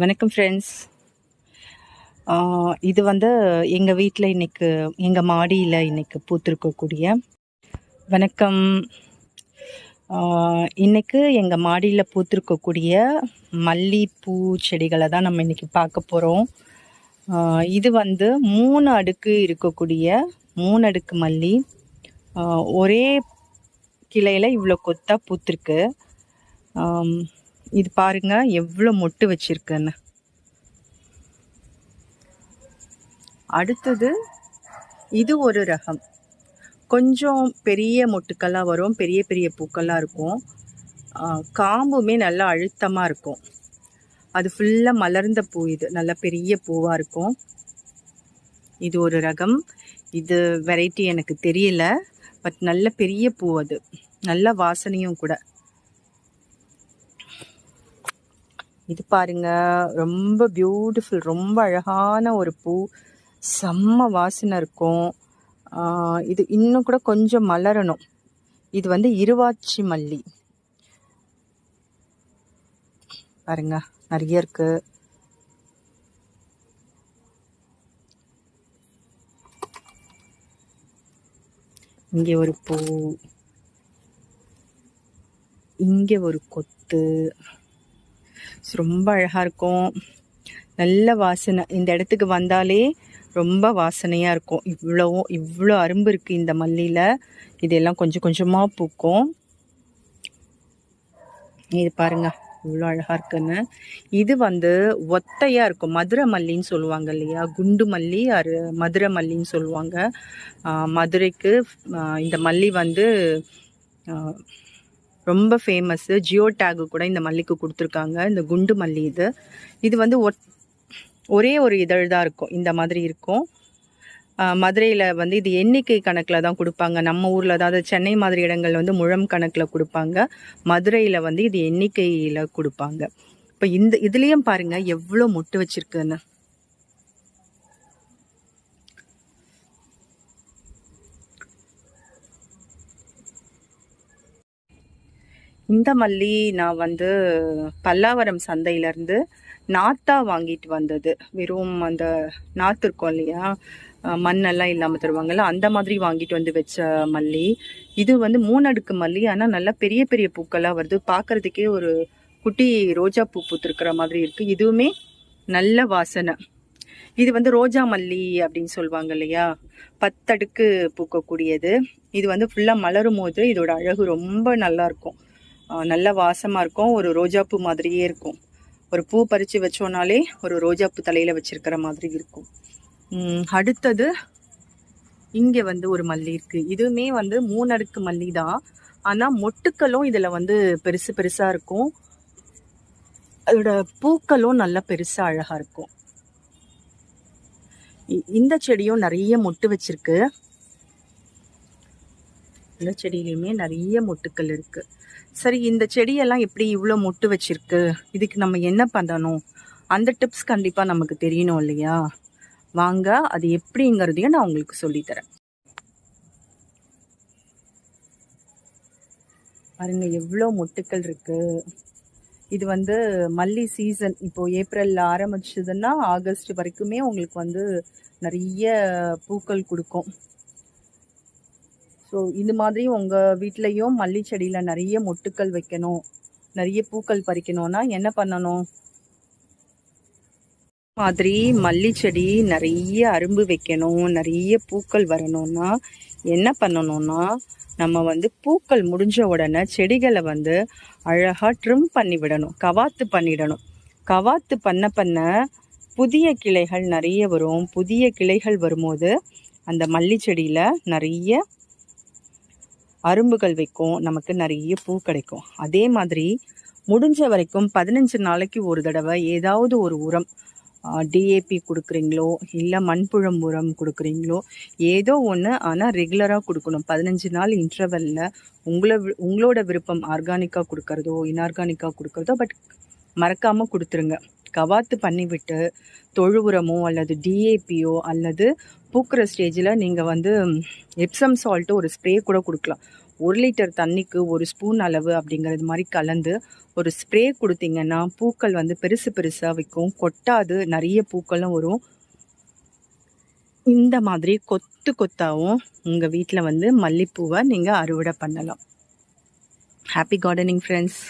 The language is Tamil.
வணக்கம் ஃப்ரெண்ட்ஸ் இது வந்து எங்கள் வீட்டில் இன்றைக்கு எங்கள் மாடியில் இன்றைக்கு பூத்திருக்கக்கூடிய வணக்கம். இன்றைக்கு எங்கள் மாடியில் பூத்திருக்கக்கூடிய மல்லிப்பூ செடிகளை தான் நம்ம இன்றைக்கி பார்க்க போகிறோம் இது வந்து மூணு அடுக்கு இருக்கக்கூடிய மூணு அடுக்கு மல்லி. ஒரே கிளையில் இவ்வளோ கொத்தாக பூத்திருக்கு. இது பாருங்க எவ்வளோ மொட்டு வச்சிருக்குன்னு. அடுத்தது இது ஒரு ரகம். கொஞ்சம் பெரிய மொட்டுக்கெல்லாம் வரும் பெரிய பெரிய பூக்கள்லாம் இருக்கும். காம்புமே நல்லா அழுத்தமாக இருக்கும். அது ஃபுல்லாக மலர்ந்த பூ இது நல்ல பெரிய பூவாக இருக்கும். இது ஒரு ரகம். இது வெரைட்டி எனக்கு தெரியல பட் நல்ல பெரிய பூ அது. நல்ல வாசனையும் கூட. இது பாருங்க ரொம்ப பியூட்டிஃபுல் ரொம்ப அழகான ஒரு பூ. செம்ம வாசனை இருக்கும். இது இன்னும் கூட கொஞ்சம் மலரணும். இது வந்து இருவாச்சி மல்லி. பாருங்க நிறைய இருக்கு. இங்கே ஒரு பூ. இங்கே ஒரு கொத்து. ரொம்ப அழகாக இருக்கும். நல்ல வாசனை. இந்த இடத்துக்கு வந்தாலே ரொம்ப வாசனையாக இருக்கும். இவ்வளவும் இவ்வளோ அரும்பு இருக்கு இந்த மல்லியில். இதெல்லாம் கொஞ்சம் கொஞ்சமாக பூக்கும். இது பாருங்க. இவ்வளோ அழகாக இருக்குன்னு. இது வந்து ஒத்தையாக இருக்கும். மதுரை மல்லின்னு சொல்லுவாங்க இல்லையா? குண்டு மல்லி அரு மதுரை மல்லின்னு சொல்லுவாங்க. மதுரைக்கு இந்த மல்லி வந்து ரொம்ப ஃபேமஸ்ஸு ஜியோ டேகு கூட இந்த மல்லிக்கு கொடுத்துருக்காங்க. இந்த குண்டு மல்லி இது. இது வந்து ஒரே ஒரு இதழ் தான் இருக்கும். இந்த மாதிரி இருக்கும். மதுரையில் வந்து இது எண்ணிக்கை கணக்கில் தான் கொடுப்பாங்க. நம்ம ஊரில் அதாவது சென்னை மாதிரி இடங்கள் வந்து முழம் கணக்கில் கொடுப்பாங்க. மதுரையில் வந்து இது எண்ணிக்கையில் கொடுப்பாங்க. இப்போ இந்த இதுலேயும் பாருங்கள் எவ்வளோ மொட்டு வச்சுருக்குன்னு. இந்த மல்லி நான் வந்து பல்லாவரம் சந்தையிலேருந்து நாத்தா வாங்கிட்டு வந்தது. வெறும் அந்த நாத்து இருக்கும் இல்லையா? மண்ணெல்லாம் இல்லாமல் தருவாங்கல்ல? அந்த மாதிரி வாங்கிட்டு வந்து வச்ச மல்லி. இது வந்து மூணடுக்கு மல்லி. ஆனால் நல்லா பெரிய பெரிய பூக்களாக வருது. பார்க்கறதுக்கே ஒரு குட்டி ரோஜா பூ பூத்திருக்கிற மாதிரி இருக்குது இதுவுமே நல்ல வாசனை. இது வந்து ரோஜா மல்லி அப்படின்னு சொல்லுவாங்க இல்லையா? பத்தடுக்கு பூக்கக்கூடியது. இது வந்து ஃபுல்லாக மலரும் போது இதோட அழகு ரொம்ப நல்லா இருக்கும். நல்ல வாசமாக இருக்கும். ஒரு ரோஜாப்பூ மாதிரியே இருக்கும். ஒரு பூ பறித்து வச்சோனாலே ஒரு ரோஜாப்பூ தலையில் வச்சுருக்கிற மாதிரி இருக்கும். அடுத்தது இங்கே வந்து ஒரு மல்லி இருக்குது இதுவுமே வந்து மூணடுக்கு மல்லி தான். ஆனால் மொட்டுக்களும் இதில் வந்து பெருசு பெருசாக இருக்கும். அதோட பூக்களும் நல்லா பெருசாக அழகாக இருக்கும். இ- இந்த செடியும் நிறைய மொட்டு வச்சிருக்கு. இந்த செடியிலையுமே நிறைய மொட்டுக்கள் இருக்கு. சரி இந்த செடியெல்லாம் எப்படி இவ்வளோ மொட்டு வச்சிருக்கு? இதுக்கு நம்ம என்ன பண்ணணும்? அந்த டிப்ஸ் கண்டிப்பா நமக்கு தெரியணும் இல்லையா? வாங்க அது எப்படிங்கிறதையும் நான் உங்களுக்கு சொல்லித்தரேன் பாருங்க எவ்வளோ மொட்டுக்கள் இருக்கு. இது வந்து மல்லி சீசன் இப்போ ஏப்ரல் ஆரம்பிச்சதுன்னா ஆகஸ்ட் வரைக்குமே உங்களுக்கு வந்து நிறைய பூக்கள் கொடுக்கும். ஸோ இது மாதிரி உங்கள் வீட்லேயும் மல்லி செடியில் நிறைய மொட்டுக்கள் வைக்கணும். நிறைய பூக்கள் பறிக்கணும்னா என்ன பண்ணணும்? மாதிரி மல்லி செடி நிறைய அரும்பு வைக்கணும். நிறைய பூக்கள் வரணும்னா என்ன பண்ணணும்னா நம்ம வந்து பூக்கள் முடிஞ்ச உடனே செடிகளை வந்து அழகாக ட்ரிம் பண்ணி விடணும். கவாத்து பண்ணிடணும். கவாத்து பண்ண பண்ண புதிய கிளைகள் நிறைய வரும். புதிய கிளைகள் வரும்போது அந்த மல்லி செடியில் நிறைய அரும்புகள் வைக்கும் நமக்கு நிறைய பூ கிடைக்கும். அதே மாதிரி முடிஞ்ச வரைக்கும் பதினஞ்சு நாளைக்கு ஒரு தடவை ஏதாவது ஒரு உரம் டிஏபி கொடுக்குறீங்களோ இல்லை மண்புழம் உரம் கொடுக்குறீங்களோ ஏதோ ஒன்று ஆனால் ரெகுலராக கொடுக்கணும். பதினஞ்சு நாள் இன்டர்வெல்ல உங்களை உங்களோட விருப்பம் ஆர்கானிக்காக கொடுக்கறதோ இன்ஆர்கானிக்காக கொடுக்கறதோ பட் மறக்காமல் கொடுத்துருங்க. கவாத்து பண்ணிவிட்டு தொழு உரமோ அல்லது டிஏபியோ அல்லது பூக்கிற ஸ்டேஜில் நீங்கள் வந்து எப்சம் சால்ட்டு ஒரு ஸ்ப்ரே கூட கொடுக்கலாம். ஒரு லிட்டர் தண்ணிக்கு ஒரு ஸ்பூன் அளவு அப்படிங்கிறது மாதிரி கலந்து ஒரு ஸ்ப்ரே கொடுத்தீங்கன்னா பூக்கள் வந்து பெருசு பெருசாக விற்கும். கொட்டாது நிறைய பூக்களும் வரும். இந்த மாதிரி கொத்து கொத்தாகவும் உங்கள் வீட்டில் வந்து மல்லிப்பூவை நீங்கள் அறுவடை பண்ணலாம். Happy gardening friends